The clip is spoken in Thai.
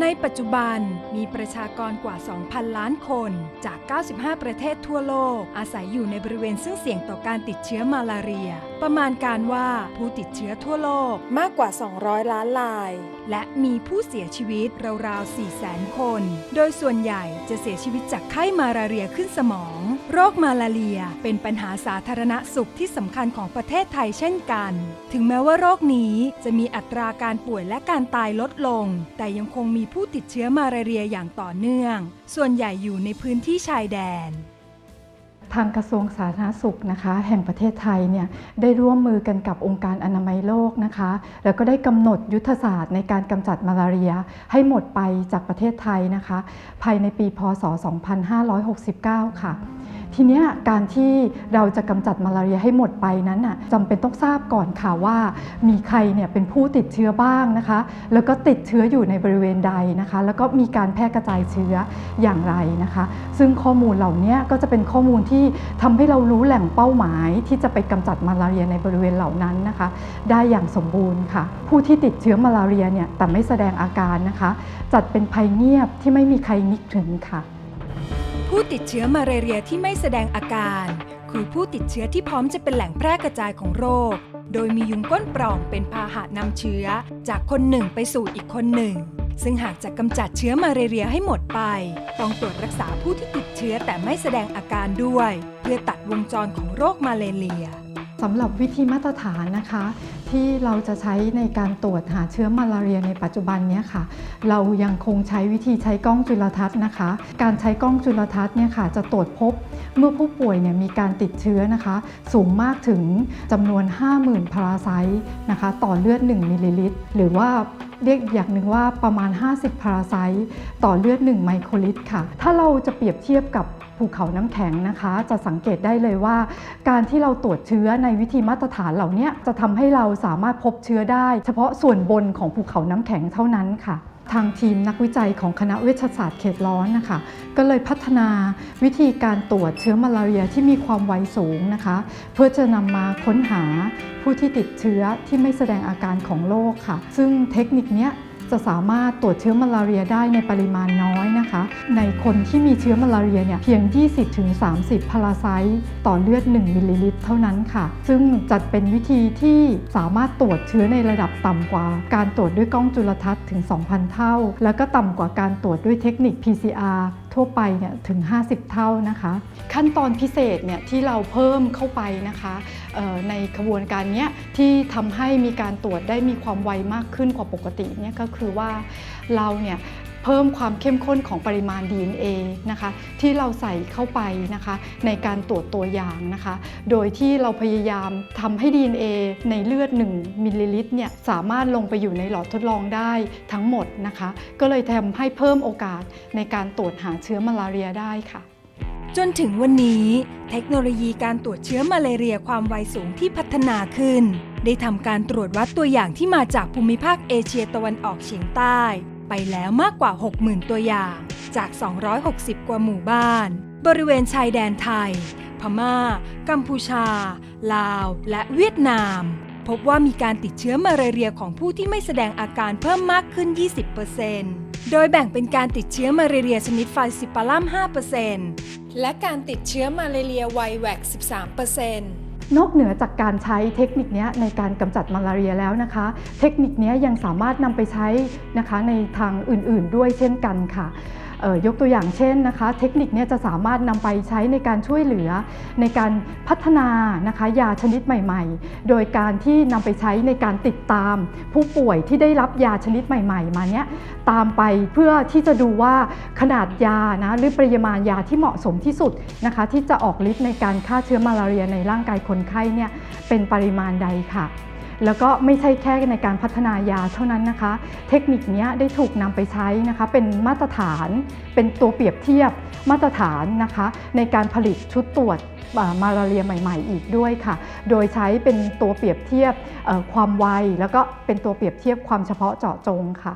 ในปัจจุบันมีประชากรกว่า 2,000 ล้านคนจาก 95 ประเทศทั่วโลก อาศัยอยู่ในบริเวณซึ่งเสี่ยงต่อการติดเชื้อมาลาเรีย ประมาณการว่าผู้ติดเชื้อทั่วโลกมากกว่า 200 ล้านราย และมีผู้เสียชีวิตราวๆ 400,000 คน โดยส่วนใหญ่จะเสียชีวิตจากไข้มาลาเรียขึ้นสมอง โรคมาลาเรียเป็นปัญหาสาธารณสุขที่สำคัญของประเทศไทยเช่นกัน ถึงแม้ว่าโรคนี้จะมีอัตราการป่วยและการตายลดลง แต่ยังคงมีผู้ติดเชื้อมาลาเรียอย่างต่อเนื่อง ส่วนใหญ่อยู่ในพื้นที่ชายแดน ทางกระทรวงสาธารณสุขนะคะแห่งประเทศไทยเนี่ยได้ร่วมมือกันกับองค์การอนามัยโลกนะคะ แล้วก็ได้กำหนดยุทธศาสตร์ในการกำจัดมาลาเรีย ให้หมดไปจากประเทศไทยนะคะ ภายในปีพศ 2569 ค่ะ ทีนี้การที่เราจะกำจัดมาลาเรียให้หมดไปนั้นน่ะจำเป็นต้องทราบก่อนค่ะว่า มีใครเนี่ยเป็นผู้ติดเชื้อบ้างนะคะ แล้วก็ติดเชื้ออยู่ในบริเวณใดนะคะ แล้วก็มีการแพร่กระจายเชื้ออย่างไรนะคะ ซึ่งข้อมูลเหล่านี้ก็จะเป็นข้อมูลที่ทำให้เรารู้แหล่งเป้าหมาย ที่จะไปกำจัดมาลาเรียในบริเวณเหล่านั้นนะคะ ได้อย่างสมบูรณ์ค่ะ ผู้ที่ติดเชื้อมาลาเรียเนี่ยแต่ไม่แสดงอาการนะคะ จัดเป็นภัยเงียบที่ไม่มีใครนึกถึงค่ะ ผู้ติดเชื้อมาเรียที่ไม่แสดงอาการ คือผู้ติดเชื้อที่พร้อมจะเป็นแหล่งแพร่กระจายของโรค โดยมียุงก้นปล่องเป็นพาหะนำเชื้อ จากคนหนึ่งไปสู่อีกคนหนึ่ง ซึ่งหากจะกำจัดเชื้อมาเรียให้หมดไป ต้องตรวจรักษาผู้ที่ติดเชื้อแต่ไม่แสดงอาการด้วย เพื่อตัดวงจรของโรคมาลาเรีย สำหรับวิธีมาตรฐานนะคะ ที่เราจะใช้ในการตรวจหาเชื้อมาลาเรียในปัจจุบันนี้ค่ะ เรายังคงใช้วิธีใช้กล้องจุลทรรศน์นะคะ การใช้กล้องจุลทรรศน์เนี่ยค่ะจะตรวจพบเมื่อผู้ป่วยเนี่ยมีการติดเชื้อนะคะ สูงมากถึงจำนวน 50,000 พาราไซต์นะคะ ต่อเลือด 1 มิลลิลิตร หรือว่าเรียกอีกอย่างหนึ่งว่าประมาณ 50 พาราไซต์ต่อเลือด 1 ไมโครลิตรค่ะ ถ้าเราจะเปรียบเทียบกับ ภูเขาน้ำแข็งนะคะ จะสังเกตได้เลยว่า การที่เราตรวจเชื้อในวิธีมาตรฐานเหล่านี้จะทำให้เราสามารถพบเชื้อได้ เฉพาะส่วนบนของภูเขาน้ำแข็งเท่านั้นค่ะทางทีมนักวิจัยของคณะเวชศาสตร์เขตร้อนนะคะ ก็เลยพัฒนาวิธีการตรวจเชื้อมาลาเรียที่มีความไวสูงนะคะ เพื่อจะนำมาค้นหาผู้ที่ติดเชื้อที่ไม่แสดงอาการของโรคค่ะ ซึ่งเทคนิคนี้ จะสามารถตรวจเชื้อมาลาเรียได้ในปริมาณน้อยนะคะ ในคนที่มีเชื้อมาลาเรียเนี่ยเพียง 20-30 พาราไซต์ต่อเลือด 1 มิลลิลิตรเท่านั้นค่ะ ซึ่งจัดเป็นวิธีที่สามารถตรวจเชื้อในระดับต่ำกว่า การตรวจด้วยกล้องจุลทรรศน์ถึง 2,000 เท่า แล้วก็ต่ำกว่าการตรวจด้วยเทคนิค PCR ทั่วไปเนี่ยถึง 50 เท่านะคะ ขั้นตอนพิเศษเนี่ยที่เราเพิ่มเข้าไปนะคะในขบวนการนี้ที่ทำให้มีการตรวจได้มีความไวมากขึ้นกว่าปกติเนี่ยก็คือว่าเราเนี่ย เพิ่มความเข้มข้นของปริมาณ DNA นะคะที่เราใส่เข้าไปนะคะในการตรวจตัวอย่างนะคะ โดยที่เราพยายามทำให้ DNA ในเลือด 1มิลลิลิตรเนี่ยสามารถลงไปอยู่ในหลอดทดลองได้ทั้งหมดนะคะ ก็เลยทำให้เพิ่มโอกาสในการตรวจหาเชื้อมาลาเรียได้ค่ะจนถึงวันนี้ เทคโนโลยีการตรวจเชื้อมาลาเรียความไวสูงที่พัฒนาขึ้น ได้ทำการตรวจวัดตัวอย่างที่มาจากภูมิภาคเอเชียตะวันออกเฉียงใต้ ไปแล้วมากกว่า 60,000 ตัวอย่าง จาก 260 กว่าหมู่บ้าน บริเวณชายแดนไทย พม่า กัมพูชา ลาว และเวียดนาม พบว่ามีการติดเชื้อมาเรียของผู้ที่ไม่แสดงอาการเพิ่มมากขึ้น 20%โดยแบ่งเป็นการติดเชื้อมาเรียชนิดไฟซิปาลัม 5%และการติดเชื้อมาลาเรียไวแวก13% นอกเหนือจากการใช้เทคนิคนี้ในการกำจัดมาลาเรียแล้วนะคะ เทคนิคนี้ยังสามารถนำไปใช้นะคะในทางอื่นๆด้วยเช่นกันค่ะ ยกตัวอย่างเช่นนะคะ เทคนิคนี้จะสามารถนำไปใช้ในการช่วยเหลือในการพัฒนานะคะยาชนิดใหม่ ๆ โดยการที่นำไปใช้ในการติดตาม ผู้ป่วยที่ได้รับยาชนิดใหม่ ๆ มาเนี้ยตามไปเพื่อที่จะดูว่าขนาดยานะหรือปริมาณยาที่เหมาะสมที่สุดนะคะที่จะออกฤทธิ์ในการฆ่าเชื้อมาลาเรียในร่างกายคนไข้เนี่ยเป็นปริมาณใดค่ะ แล้วก็ไม่ใช่แค่ในการพัฒนายาเท่านั้นนะคะ เทคนิคนี้ได้ถูกนำไปใช้นะคะเป็นมาตรฐานเป็นตัวเปรียบเทียบมาตรฐานนะคะ ในการผลิตชุดตรวจมาลาเรียใหม่ๆ อีกด้วยค่ะ โดยใช้เป็นตัวเปรียบเทียบความไว แล้วก็เป็นตัวเปรียบเทียบความเฉพาะเจาะจงค่ะ